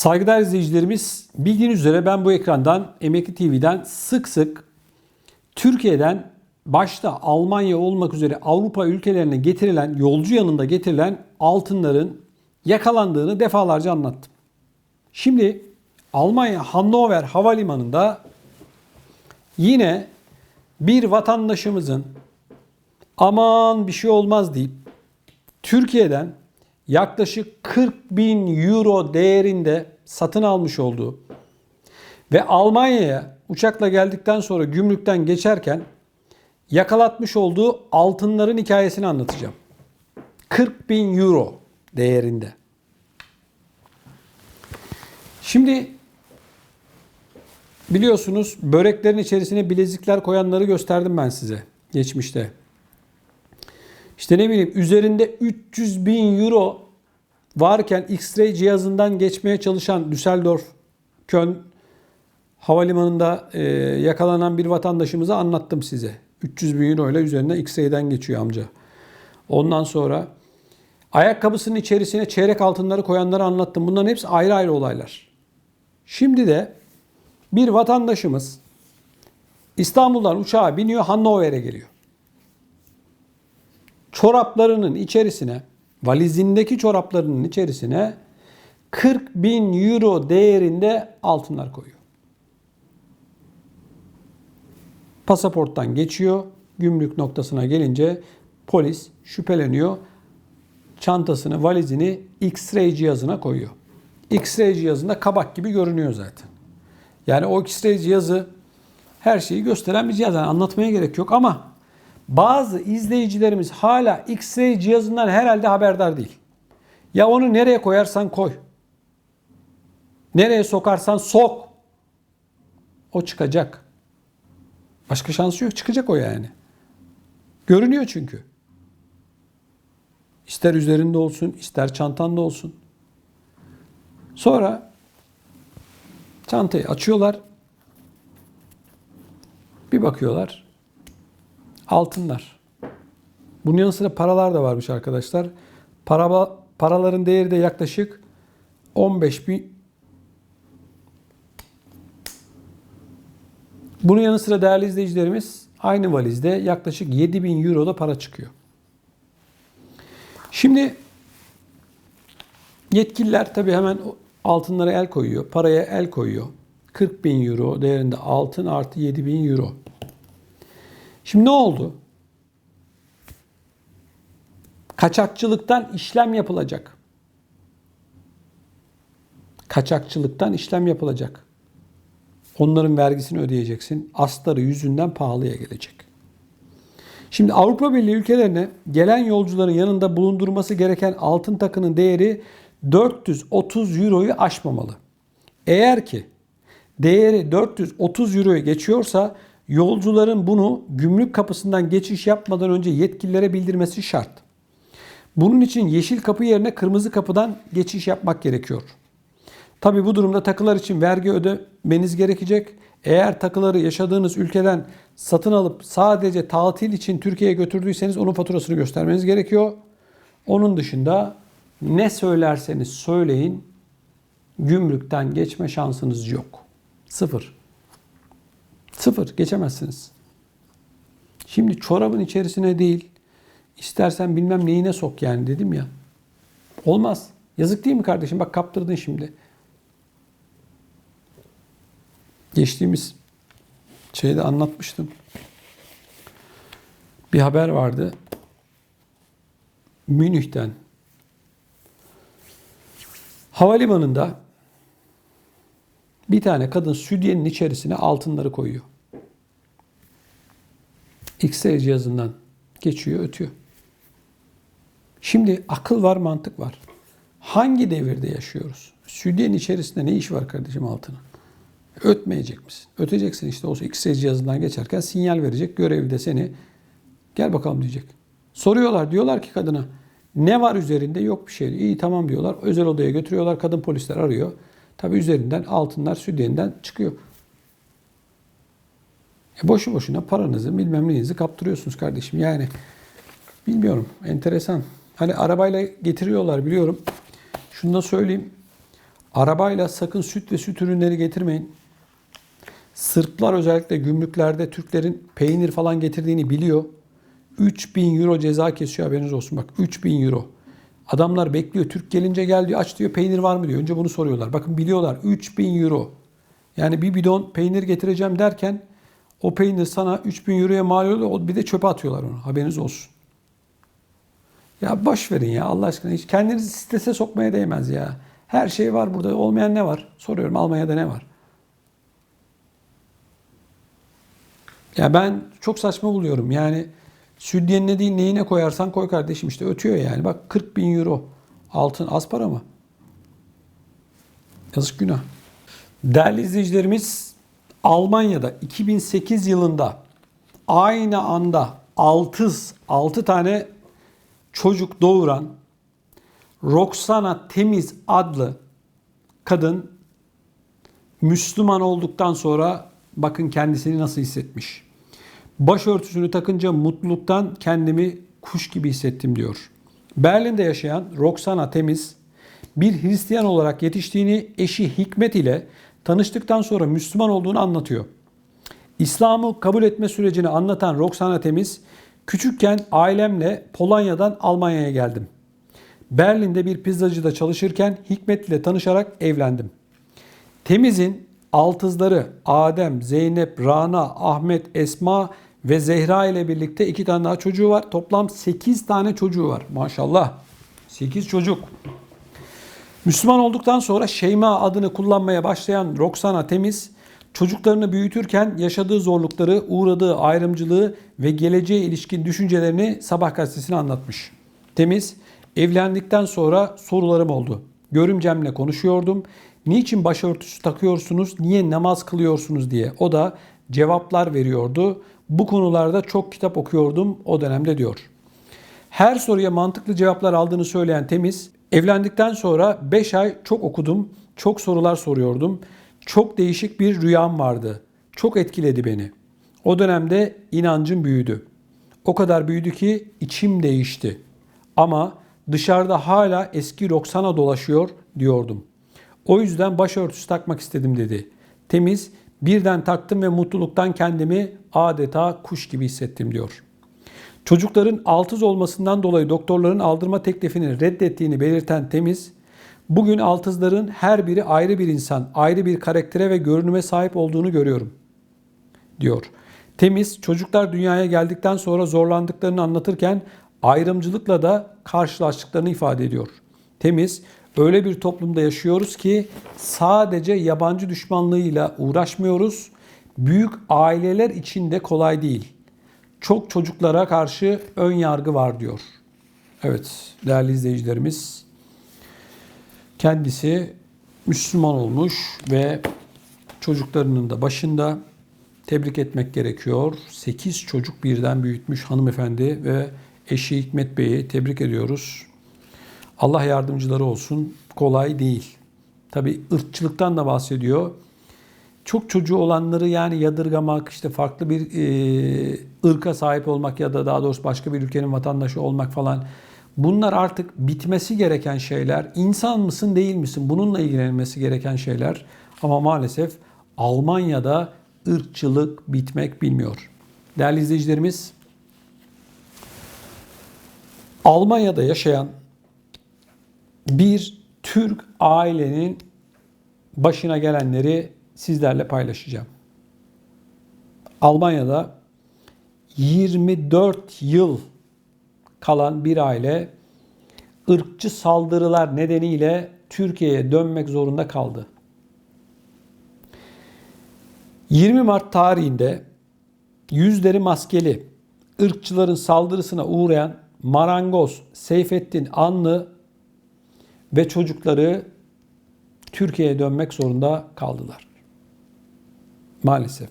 Saygıdeğer izleyicilerimiz bildiğiniz üzere ben bu ekrandan Emekli TV'den sık sık Türkiye'den başta Almanya olmak üzere Avrupa ülkelerine getirilen yolcu yanında getirilen altınların yakalandığını defalarca anlattım. Şimdi Almanya Hannover Havalimanı'nda yine bir vatandaşımızın aman bir şey olmaz deyip Türkiye'den yaklaşık 40 bin euro değerinde satın almış olduğu ve Almanya'ya uçakla geldikten sonra gümrükten geçerken yakalatmış olduğu altınların hikayesini anlatacağım. 40 bin euro değerinde. Şimdi biliyorsunuz böreklerin içerisine bilezikler koyanları gösterdim ben size geçmişte. İşte ne bileyim üzerinde 300 bin euro varken X-ray cihazından geçmeye çalışan Düsseldorf, Köln havalimanında e, yakalanan bir vatandaşımıza anlattım size. 300 bin euro ile üzerine X-ray'den geçiyor amca. Ondan sonra ayakkabısının içerisine çeyrek altınları koyanları anlattım. Bunların hepsi ayrı ayrı olaylar. Şimdi de bir vatandaşımız İstanbul'dan uçağa biniyor Hannover'e geliyor çoraplarının içerisine, valizindeki çoraplarının içerisine 40 bin euro değerinde altınlar koyuyor. Pasaporttan geçiyor. Gümrük noktasına gelince polis şüpheleniyor. Çantasını, valizini X-ray cihazına koyuyor. X-ray cihazında kabak gibi görünüyor zaten. Yani o X-ray cihazı her şeyi gösteren bir cihaz. Yani anlatmaya gerek yok ama bazı izleyicilerimiz hala X-ray cihazından herhalde haberdar değil. Ya onu nereye koyarsan koy. Nereye sokarsan sok. O çıkacak. Başka şansı yok. Çıkacak o yani. Görünüyor çünkü. İster üzerinde olsun, ister çantanda olsun. Sonra çantayı açıyorlar. Bir bakıyorlar. Altınlar. Bunun yanı sıra paralar da varmış arkadaşlar. Para, paraların değeri de yaklaşık 15 bin. Bunun yanı sıra değerli izleyicilerimiz aynı valizde yaklaşık 7 bin euro da para çıkıyor. Şimdi yetkililer tabii hemen altınlara el koyuyor. Paraya el koyuyor. 40 bin euro değerinde altın artı 7 bin euro. Şimdi ne oldu? Kaçakçılıktan işlem yapılacak. Kaçakçılıktan işlem yapılacak. Onların vergisini ödeyeceksin. Astarı yüzünden pahalıya gelecek. Şimdi Avrupa Birliği ülkelerine gelen yolcuların yanında bulundurması gereken altın takının değeri 430 euroyu aşmamalı. Eğer ki değeri 430 euroya geçiyorsa yolcuların bunu gümrük kapısından geçiş yapmadan önce yetkililere bildirmesi şart. Bunun için yeşil kapı yerine kırmızı kapıdan geçiş yapmak gerekiyor. Tabi bu durumda takılar için vergi ödemeniz gerekecek. Eğer takıları yaşadığınız ülkeden satın alıp sadece tatil için Türkiye'ye götürdüyseniz onun faturasını göstermeniz gerekiyor. Onun dışında ne söylerseniz söyleyin gümrükten geçme şansınız yok. Sıfır. Sıfır. Geçemezsiniz. Şimdi çorabın içerisine değil, istersen bilmem neyine sok yani dedim ya. Olmaz. Yazık değil mi kardeşim? Bak kaptırdın şimdi. Geçtiğimiz şeyde anlatmıştım. Bir haber vardı. Münih'ten havalimanında bir tane kadın südyenin içerisine altınları koyuyor. X-ray cihazından geçiyor, ötüyor. Şimdi akıl var, mantık var. Hangi devirde yaşıyoruz? Südyenin içerisinde ne iş var kardeşim altının? Ötmeyecek misin? Öteceksin işte o X-ray cihazından geçerken sinyal verecek. Görevli de seni gel bakalım diyecek. Soruyorlar diyorlar ki kadına ne var üzerinde? Yok bir şey. İyi tamam diyorlar. Özel odaya götürüyorlar. Kadın polisler arıyor. Tabi üzerinden altınlar südyeninden çıkıyor. E boşu boşuna paranızı bilmem neyinizi kaptırıyorsunuz kardeşim. Yani bilmiyorum enteresan. Hani arabayla getiriyorlar biliyorum. Şunu da söyleyeyim. Arabayla sakın süt ve süt ürünleri getirmeyin. Sırplar özellikle gümrüklerde Türklerin peynir falan getirdiğini biliyor. 3000 euro ceza kesiyor haberiniz olsun bak 3000 euro. Adamlar bekliyor Türk gelince gel diyor aç diyor peynir var mı diyor. Önce bunu soruyorlar. Bakın biliyorlar 3000 euro. Yani bir bidon peynir getireceğim derken o peynir sana 3000 euroya mal oluyor. Bir de çöpe atıyorlar onu. Haberiniz olsun. Ya boş verin ya Allah aşkına. Hiç kendinizi strese sokmaya değmez ya. Her şey var burada. Olmayan ne var? Soruyorum Almanya'da ne var? Ya ben çok saçma buluyorum. Yani südyenin ne değil neyine koyarsan koy kardeşim işte ötüyor yani. Bak 40 bin euro altın az para mı? Yazık günah. Değerli izleyicilerimiz Almanya'da 2008 yılında aynı anda 6, 6 tane çocuk doğuran Roxana Temiz adlı kadın Müslüman olduktan sonra bakın kendisini nasıl hissetmiş. Başörtüsünü takınca mutluluktan kendimi kuş gibi hissettim diyor. Berlin'de yaşayan Roxana Temiz bir Hristiyan olarak yetiştiğini eşi Hikmet ile tanıştıktan sonra Müslüman olduğunu anlatıyor. İslam'ı kabul etme sürecini anlatan Roxana Temiz, küçükken ailemle Polonya'dan Almanya'ya geldim. Berlin'de bir pizzacıda çalışırken Hikmet ile tanışarak evlendim. Temiz'in altızları Adem, Zeynep, Rana, Ahmet, Esma ve Zehra ile birlikte iki tane daha çocuğu var. Toplam 8 tane çocuğu var. Maşallah. 8 çocuk. Müslüman olduktan sonra Şeyma adını kullanmaya başlayan Roxana Temiz, çocuklarını büyütürken yaşadığı zorlukları, uğradığı ayrımcılığı ve geleceğe ilişkin düşüncelerini Sabah gazetesine anlatmış. Temiz, evlendikten sonra sorularım oldu. Görümcemle konuşuyordum. Niçin başörtüsü takıyorsunuz, niye namaz kılıyorsunuz diye. O da cevaplar veriyordu. Bu konularda çok kitap okuyordum o dönemde diyor. Her soruya mantıklı cevaplar aldığını söyleyen Temiz, evlendikten sonra 5 ay çok okudum, çok sorular soruyordum. Çok değişik bir rüyam vardı. Çok etkiledi beni. O dönemde inancım büyüdü. O kadar büyüdü ki içim değişti. Ama dışarıda hala eski Roxana dolaşıyor diyordum. O yüzden başörtüsü takmak istedim dedi. Temiz, birden taktım ve mutluluktan kendimi adeta kuş gibi hissettim diyor. Çocukların altız olmasından dolayı doktorların aldırma teklifini reddettiğini belirten Temiz, bugün altızların her biri ayrı bir insan, ayrı bir karaktere ve görünüme sahip olduğunu görüyorum, diyor. Temiz, çocuklar dünyaya geldikten sonra zorlandıklarını anlatırken ayrımcılıkla da karşılaştıklarını ifade ediyor. Temiz, öyle bir toplumda yaşıyoruz ki sadece yabancı düşmanlığıyla uğraşmıyoruz. Büyük aileler için de kolay değil. Çok çocuklara karşı ön yargı var diyor. Evet değerli izleyicilerimiz kendisi Müslüman olmuş ve çocuklarının da başında tebrik etmek gerekiyor. 8 çocuk birden büyütmüş hanımefendi ve eşi Hikmet Bey'i tebrik ediyoruz. Allah yardımcıları olsun. Kolay değil. Tabi ırkçılıktan da bahsediyor. Çok çocuğu olanları yani yadırgamak, işte farklı bir e, ırka sahip olmak ya da daha doğrusu başka bir ülkenin vatandaşı olmak falan. Bunlar artık bitmesi gereken şeyler. İnsan mısın değil misin? Bununla ilgilenilmesi gereken şeyler. Ama maalesef Almanya'da ırkçılık bitmek bilmiyor. Değerli izleyicilerimiz, Almanya'da yaşayan bir Türk ailenin başına gelenleri sizlerle paylaşacağım. Almanya'da 24 yıl kalan bir aile ırkçı saldırılar nedeniyle Türkiye'ye dönmek zorunda kaldı. 20 Mart tarihinde yüzleri maskeli ırkçıların saldırısına uğrayan marangoz Seyfettin Anlı ve çocukları Türkiye'ye dönmek zorunda kaldılar. Maalesef.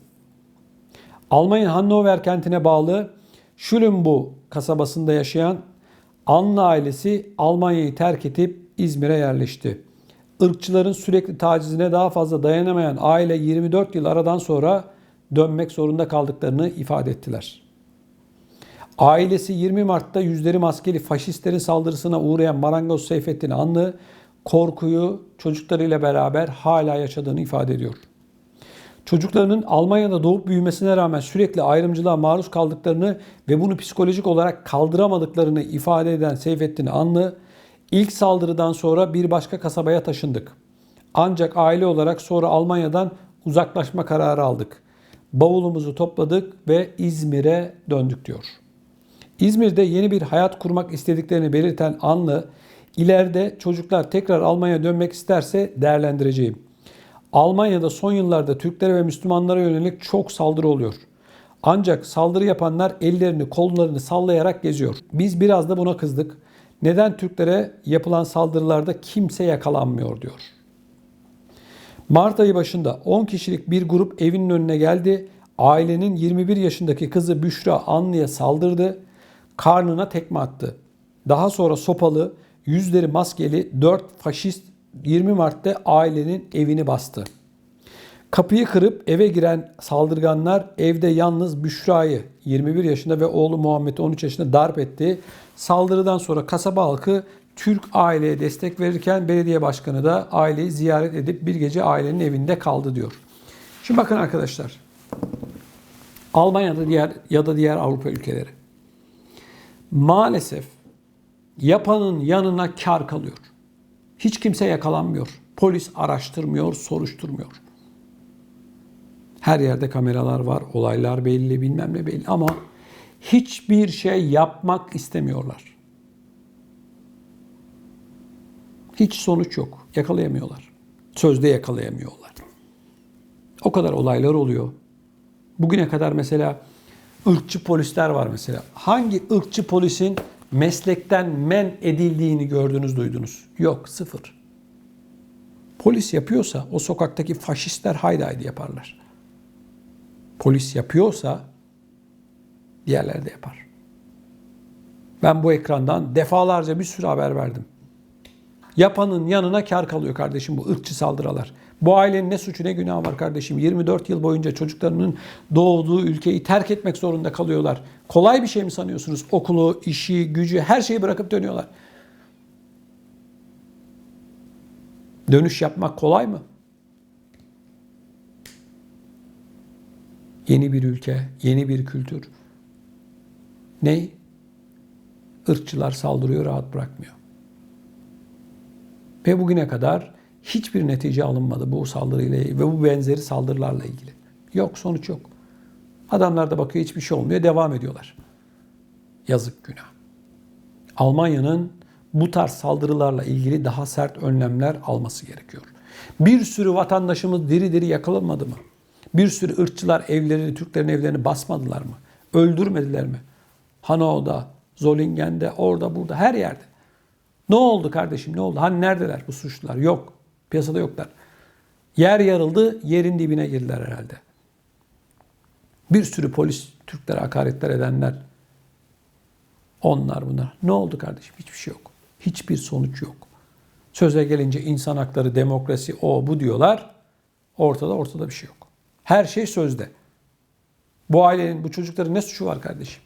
Almanya Hannover kentine bağlı Schullenbu kasabasında yaşayan Anlı ailesi Almanya'yı terk edip İzmir'e yerleşti. Irkçıların sürekli tacizine daha fazla dayanamayan aile 24 yıl aradan sonra dönmek zorunda kaldıklarını ifade ettiler. Ailesi 20 Mart'ta yüzleri maskeli faşistlerin saldırısına uğrayan Marangoz Seyfettin Anlı korkuyu çocuklarıyla beraber hala yaşadığını ifade ediyor. Çocuklarının Almanya'da doğup büyümesine rağmen sürekli ayrımcılığa maruz kaldıklarını ve bunu psikolojik olarak kaldıramadıklarını ifade eden Seyfettin Anlı, ilk saldırıdan sonra bir başka kasabaya taşındık. Ancak aile olarak sonra Almanya'dan uzaklaşma kararı aldık. Bavulumuzu topladık ve İzmir'e döndük diyor. İzmir'de yeni bir hayat kurmak istediklerini belirten Anlı, ileride çocuklar tekrar Almanya'ya dönmek isterse değerlendireceğim. Almanya'da son yıllarda Türklere ve Müslümanlara yönelik çok saldırı oluyor. Ancak saldırı yapanlar ellerini kollarını sallayarak geziyor. Biz biraz da buna kızdık. Neden Türklere yapılan saldırılarda kimse yakalanmıyor diyor. Mart ayı başında 10 kişilik bir grup evinin önüne geldi. Ailenin 21 yaşındaki kızı Büşra Anlı'ya saldırdı. Karnına tekme attı. Daha sonra sopalı, yüzleri maskeli 4 faşist 20 Mart'ta ailenin evini bastı. Kapıyı kırıp eve giren saldırganlar evde yalnız Büşra'yı 21 yaşında ve oğlu Muhammed'i 13 yaşında darp etti. Saldırıdan sonra kasaba halkı Türk aileye destek verirken belediye başkanı da aileyi ziyaret edip bir gece ailenin evinde kaldı diyor. Şimdi bakın arkadaşlar. Almanya'da diğer ya da diğer Avrupa ülkeleri. Maalesef yapanın yanına kar kalıyor. Hiç kimse yakalanmıyor. Polis araştırmıyor, soruşturmuyor. Her yerde kameralar var, olaylar belli, bilmem ne belli ama hiçbir şey yapmak istemiyorlar. Hiç sonuç yok. Yakalayamıyorlar. Sözde yakalayamıyorlar. O kadar olaylar oluyor. Bugüne kadar mesela ırkçı polisler var mesela. Hangi ırkçı polisin meslekten men edildiğini gördünüz, duydunuz? Yok, sıfır. Polis yapıyorsa o sokaktaki faşistler haydi haydi yaparlar. Polis yapıyorsa diğerleri de yapar. Ben bu ekrandan defalarca bir sürü haber verdim. Yapanın yanına kar kalıyor kardeşim bu ırkçı saldırılar. Bu ailenin ne suçu ne günahı var kardeşim. 24 yıl boyunca çocuklarının doğduğu ülkeyi terk etmek zorunda kalıyorlar. Kolay bir şey mi sanıyorsunuz? Okulu, işi, gücü her şeyi bırakıp dönüyorlar. Dönüş yapmak kolay mı? Yeni bir ülke, yeni bir kültür. Ney? Irkçılar saldırıyor, rahat bırakmıyor. Ve bugüne kadar hiçbir netice alınmadı bu saldırıyla ve bu benzeri saldırılarla ilgili. Yok sonuç yok. Adamlar da bakıyor hiçbir şey olmuyor devam ediyorlar. Yazık günah. Almanya'nın bu tarz saldırılarla ilgili daha sert önlemler alması gerekiyor. Bir sürü vatandaşımız diri diri yakalanmadı mı? Bir sürü ırkçılar evlerini, Türklerin evlerini basmadılar mı? Öldürmediler mi? Hanoğda, Zolingen'de, orada burada her yerde. Ne oldu kardeşim ne oldu? Hani neredeler bu suçlular? Yok. Piyasada yoklar. Yer yarıldı, yerin dibine girdiler herhalde. Bir sürü polis Türklere hakaretler edenler. Onlar bunlar. Ne oldu kardeşim? Hiçbir şey yok. Hiçbir sonuç yok. Söze gelince insan hakları, demokrasi, o bu diyorlar. Ortada ortada bir şey yok. Her şey sözde. Bu ailenin, bu çocukların ne suçu var kardeşim?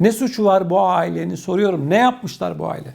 Ne suçu var bu ailenin soruyorum. Ne yapmışlar bu aile?